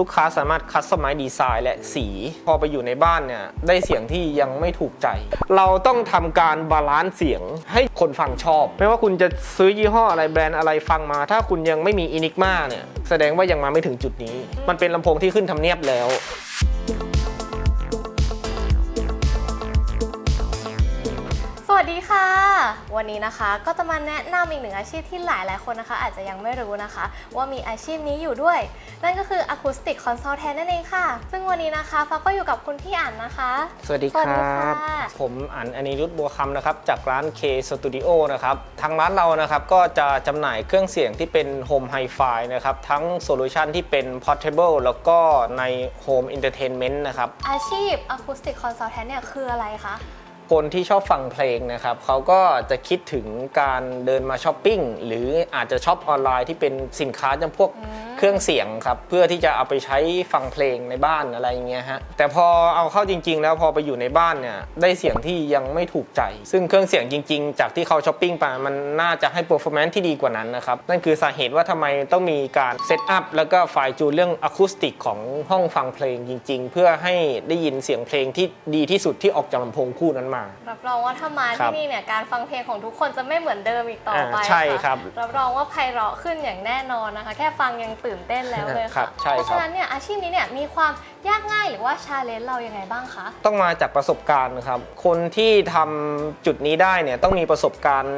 ลูกค้าสามารถคัสตอมไมซ์ดีไซน์และสี พอไปอยู่ในบ้านเนี่ย ได้เสียงที่ยังไม่ถูกใจ เราต้องทำการบาลานซ์เสียงให้คนฟังชอบ ไม่ว่าคุณจะซื้อยี่ห้ออะไรแบรนด์อะไรฟังมา ถ้าคุณยังไม่มีอินิกมาเนี่ย แสดงว่ายังมาไม่ถึงจุดนี้ มันเป็นลำโพงที่ขึ้นทำเนียบแล้ว สวัสดีค่ะ วันนี้นะคะก็จะมาแนะนำอีกหนึ่งอาชีพที่หลายหลายๆคนนะคะ อาจจะยังไม่รู้นะคะ ว่ามีอาชีพนี้อยู่ด้วย นั่นก็คือ Acoustic Consultant นั่นเองค่ะ ซึ่งวันนี้นะคะฟ้าก็อยู่กับคุณพี่อั๋นนะคะ สวัสดีคสวัสดีรัค่ะบผมอันอนิรุตบัวคำนะครับ จากร้าน K Studio นะครับ ทางร้านเรานะครับก็จะจำหน่ายเครื่องเสียงที่เป็น Home Hi-Fi นะครับ ทั้งโซลูชันที่เป็น Portable แล้วก็ใน Home Entertainment นะครับอาชีพ Acoustic Consultant เนี่ยคืออะไรคะ คนที่ชอบฟังเพลงนะครับเขาก็จะคิดถึงการเดินมาช้อปปิ้งหรืออาจจะช็อปออนไลน์ที่เป็นสินค้าจำพวกอืมเครื่องเสียงครับเพื่อที่จะเอาไปใช้ฟังเพลงในบ้านอะไรอย่างเงี้ยฮะแต่พอเอาเข้าจริง ๆ แล้วพอไปอยู่ในบ้านเนี่ยได้เสียงที่ยังไม่ถูกใจ ซึ่งเครื่องเสียงจริง ๆ จากที่เขาช้อปปิ้งไปมันน่าจะให้ performance ที่ดีกว่านั้นนะครับนั่นคือสาเหตุว่าทำไมต้องมีการเซตอัพแล้วก็ฝ่ายจูนเรื่องอะคูสติกของห้องฟังเพลงจริง ๆ เพื่อให้ได้ยินเสียงเพลงที่ดีที่สุดที่ออกจากลำโพงคู่นั้นมารับรองว่าถ้ามาครัที่บนี่เนี่ยการฟังเพลงของทุกคนจะไม่เหมือนเดิมอีกต่อไปอ่าใช่ะครับรับรองว่าไพเราะขึ้นอย่างแน่นอนนะคะ แค่ฟังยังตื่นเต้นแล้วเลยครัค่ะบใช่เพราะครัฉะบนั้นเนี่ยอาชีพนี้เนี่ยมีความยากง่ายหรือว่าชาเลนจ์เรายังไงบ้างคะ ต้องมาจากประสบการณ์ครับ คนที่ทำจุดนี้ได้เนี่ยต้องมีประสบการณ์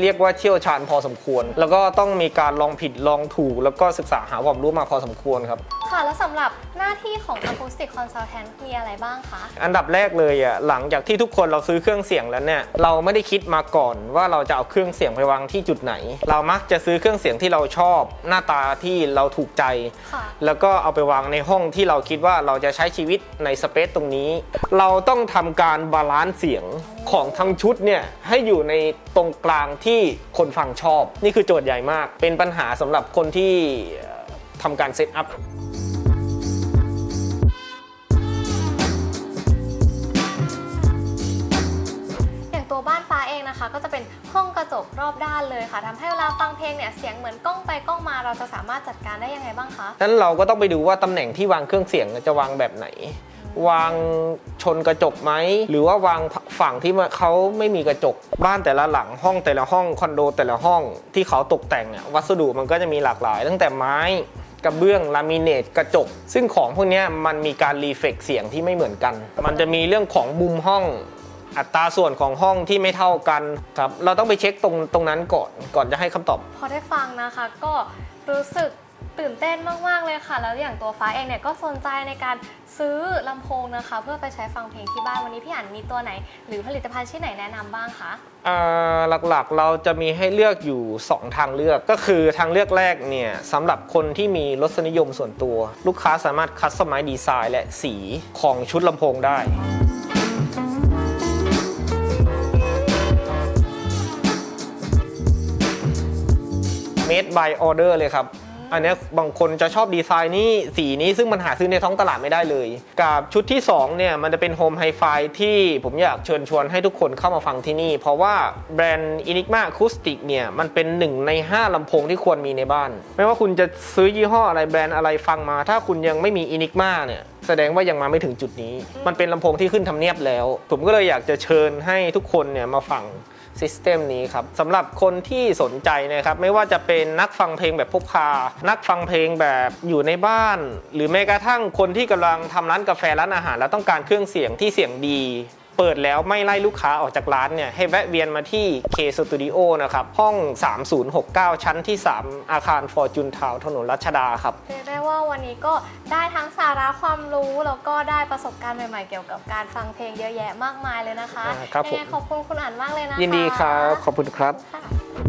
เรียกว่าเชี่ยวชาญพอสมควร แล้วก็ต้องมีการลองผิดลองถูก แล้วก็ศึกษาหาความรู้มาพอสมควรครับ ค่ะ แล้วสำหรับหน้าที่ของ Acoustic Consultant มีอะไรบ้างคะ อันดับแรกเลยอะหลังจากที่ทุกคนเราซื้อเครื่องเสียงแล้วเนี่ยเราไม่ได้คิดมาก่อนว่าเราจะเอาเครื่องเสียงไปวางที่จุดไหน เรามักจะซื้อเครื่องเสียงที่เราชอบ หน้าตาที่เราถูกใจ ค่ะ แล้วก็เอาไปวางในห้องที่เราคิดว่าเราจะใช้ชีวิตในสเปซตรงนี้ เราต้องทำการบาลานซ์เสียงของทั้งชุดเนี่ยให้อยู่ในตรงกลางที่คนฟังชอบ นี่คือโจทย์ใหญ่มาก เป็นปัญหาสำหรับคนที่เอ่อทำการเซตอัพ ด้านฟ้าเองนะคะ ก็จะเป็นห้องกระจกรอบด้านเลยค่ะทำให้เวลาฟังเพลงเนี่ยเสียงเหมือนกล้องไปกล้องมาเราจะสามารถจัดการได้ยังไงบ้างคะนั้นเราก็ต้องไปดูว่าตำแหน่งที่วางเครื่องเสียงจะวางแบบไหน วางชนกระจกไหมหรือว่าวางฝั่งที่เขาไม่มีกระจกบ้านแต่ละหลังห้องแต่ละห้องคอนโดแต่ละห้องที่เขาตกแต่งอะวัสดุมันก็จะมีหลากหลาย ตั้งแต่ไม้กระเบื้องลามิเนตกระจก ซึ่งของพวกนี้มันมีการรีเฟกเสียงที่ไม่เหมือนกัน มันจะมีเรื่องของมุมห้อง อัตราส่วนของห้องที่ไม่เท่ากันครับเราต้องไปเช็คตรงตรงนั้นก่อนก่อนจะให้คำตอบ พอได้ฟังนะคะก็รู้สึกตื่นเต้นมากๆเลยค่ะ แล้วอย่างตัวฟ้าเองเนี่ยก็สนใจในการซื้อลำโพงนะคะ เพื่อไปใช้ฟังเพลงที่บ้านวันนี้พี่อั๋นมีตัวไหน หรือผลิตภัณฑ์ชิ้นไหนแนะนำบ้างคะ อ่าหลักๆเราจะมีให้เลือกอยู่ 2 ทางเลือกก็คือทางเลือกแรกเนี่ยสำหรับคนที่มีรสนิยมส่วนตัว ลูกค้าสามารถคัสตอมไมซ์ดีไซน์และสีของชุดลำโพงได้ made by order เลยครับ อันเนี้ยบางคนจะชอบดีไซน์นี้สีนี้ซึ่งมันหาซื้อในท้องตลาดไม่ได้เลย กับชุดที่2เนี่ยมันจะเป็นโฮมไฮไฟที่ผมอยากเชิญชวนให้ทุกคนเข้ามาฟังที่นี่ เพราะว่าแบรนด์ Enigma Acoustic เนี่ยมันเป็นหนึ่งใน 5ลำโพงที่ควรมีในบ้าน ไม่ว่าคุณจะซื้อยี่ห้ออะไรแบรนด์อะไรฟังมา ถ้าคุณยังไม่มี Enigma เนี่ยแสดงว่ายังมาไม่ถึงจุดนี้ มันเป็นลำโพงที่ขึ้นทำเนียบแล้ว ผมก็เลยอยากจะเชิญให้ทุกคนเนี่ยมาฟัง ซิสเต็มนี้ครับสำหรับคนที่สนใจนะครับไม่ว่าจะเป็นนักฟังเพลงแบบพกพา นักฟังเพลงแบบอยู่ในบ้าน หรือแม้กระทั่งคนที่กำลังทำร้านกาแฟร้านอาหาร แล้วต้องการเครื่องเสียงที่เสียงดี เปิดแล้วไม่ไล่ลูกค้าออกจากร้านเนี่ยให้แวะเวียนมาที่ K Studio นะครับ ห้อง 3069 ชั้นที่ 3 อาคาร Fortune Town ถนนรัชดาครับเรียกได้ว่าวันนี้ก็ได้ทั้งสาระความรู้แล้วก็ได้ประสบการณ์ใหม่ๆ เกี่ยวกับการฟังเพลงเยอะแยะมากมายเลยนะคะอ่าครับผมยังไงขอบคุณคุณอั๋นมากเลยนะคะยินดีครับ ขอบคุณครับค่ะ